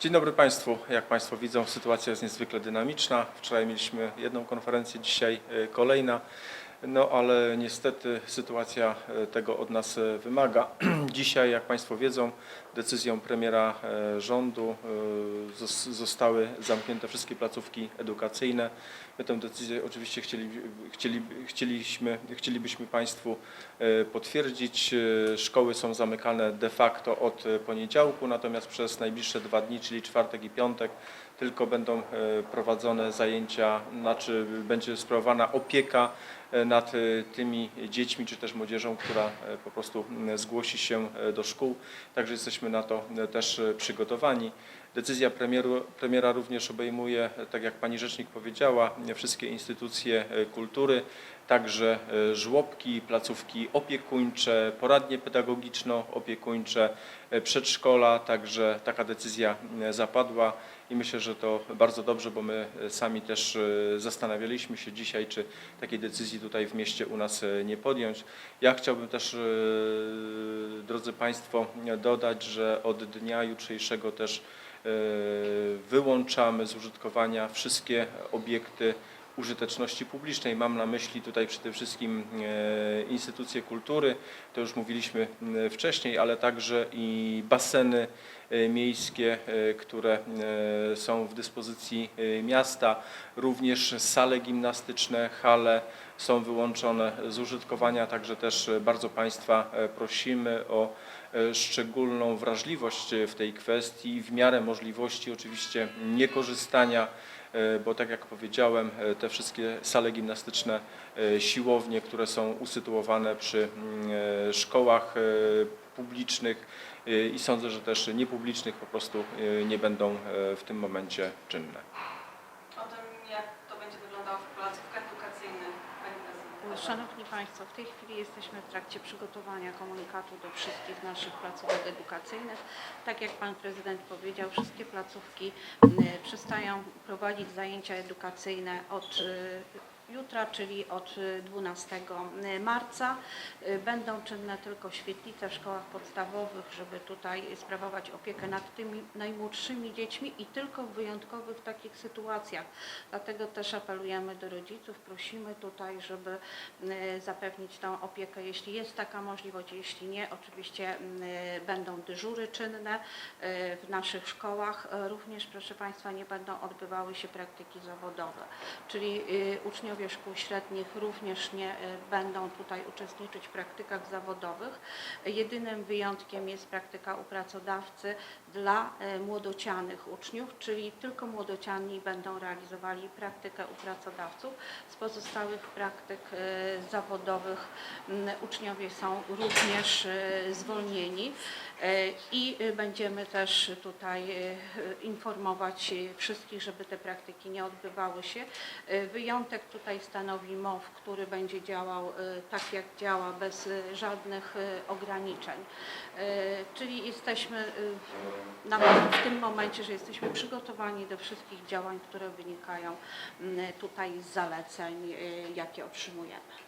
Dzień dobry Państwu. Jak Państwo widzą, sytuacja jest niezwykle dynamiczna. Wczoraj mieliśmy jedną konferencję, dzisiaj e, kolejna. No ale niestety sytuacja e, tego od nas e, wymaga. Dzisiaj, jak Państwo wiedzą, decyzją premiera rządu zostały zamknięte wszystkie placówki edukacyjne. My tę decyzję oczywiście chcieli, chcieli, chcieliśmy, chcielibyśmy Państwu e, potwierdzić. E, Szkoły są zamykane de facto od e, poniedziałku, natomiast przez najbliższe dwa dni, czyli czwartek i piątek, tylko będą prowadzone zajęcia, znaczy będzie sprawowana opieka nad e, tymi dziećmi czy też młodzieżą, która e, po prostu zgłosi się e, do szkół. Także jesteśmy na to e, też e, przygotowani. Decyzja premieru, premiera również obejmuje, e, tak jak pani rzecznik powiedziała, wszystkie instytucje e, kultury, także e, żłobki, placówki opiekuńcze, poradnie pedagogiczno-opiekuńcze, e, przedszkola, także taka decyzja m, zapadła i myślę, że to bardzo dobrze, bo my e, sami też e, zastanawialiśmy się dzisiaj, czy takiej decyzji tutaj w mieście u nas e, nie podjąć. Ja chciałbym też, e, drodzy Państwo, dodać, że od dnia jutrzejszego też e, wyłączamy z użytkowania wszystkie obiekty użyteczności publicznej. Mam na myśli tutaj przede wszystkim e, instytucje kultury, to już mówiliśmy m, wcześniej, ale także i baseny e, miejskie, e, które e, są w dyspozycji e, miasta, również sale gimnastyczne, hale są wyłączone z użytkowania, także też e, bardzo Państwa e, prosimy o e, szczególną wrażliwość e, w tej kwestii, w miarę możliwości oczywiście niekorzystania e, bo tak jak powiedziałem, e, te wszystkie sale gimnastyczne, e, siłownie, które są usytuowane przy mm, e, szkołach e, publicznych e, i sądzę, że też niepublicznych po prostu e, nie będą e, w tym momencie czynne. O tym, jak to będzie wyglądało w placówkach edukacyjnych, Pani Prezydent. Szanowni Państwo, w tej chwili jesteśmy w trakcie przygotowania komunikatu do wszystkich naszych placówek edukacyjnych. Tak jak Pan Prezydent powiedział, wszystkie placówki m, przestają prowadzić zajęcia edukacyjne od y, jutra, czyli od y, 12 marca. Będą czynne tylko świetlice w szkołach podstawowych, żeby tutaj sprawować opiekę nad tymi najmłodszymi dziećmi i tylko w wyjątkowych takich sytuacjach. Dlatego też apelujemy do rodziców, prosimy tutaj, żeby y, zapewnić tą opiekę, jeśli jest taka możliwość, jeśli nie, oczywiście y, będą dyżury czynne y, w naszych szkołach. Również, proszę Państwa, nie będą odbywały się praktyki zawodowe, czyli y, uczniowie szkół średnich również nie y, będą tutaj uczestniczyć w praktykach zawodowych. Jedynym wyjątkiem jest praktyka u pracodawcy dla y, młodocianych uczniów, czyli tylko młodociani będą realizowali praktykę u pracodawców. Z pozostałych praktyk y, zawodowych uczniowie są również zwolnieni i będziemy też tutaj informować wszystkich, żeby te praktyki nie odbywały się. Wyjątek tutaj stanowi MOW, który będzie działał y, tak jak działa, bez y, żadnych y, ograniczeń. Czyli jesteśmy w tym momencie, że jesteśmy przygotowani do wszystkich działań, które wynikają mm, tutaj z zaleceń, jakie otrzymujemy.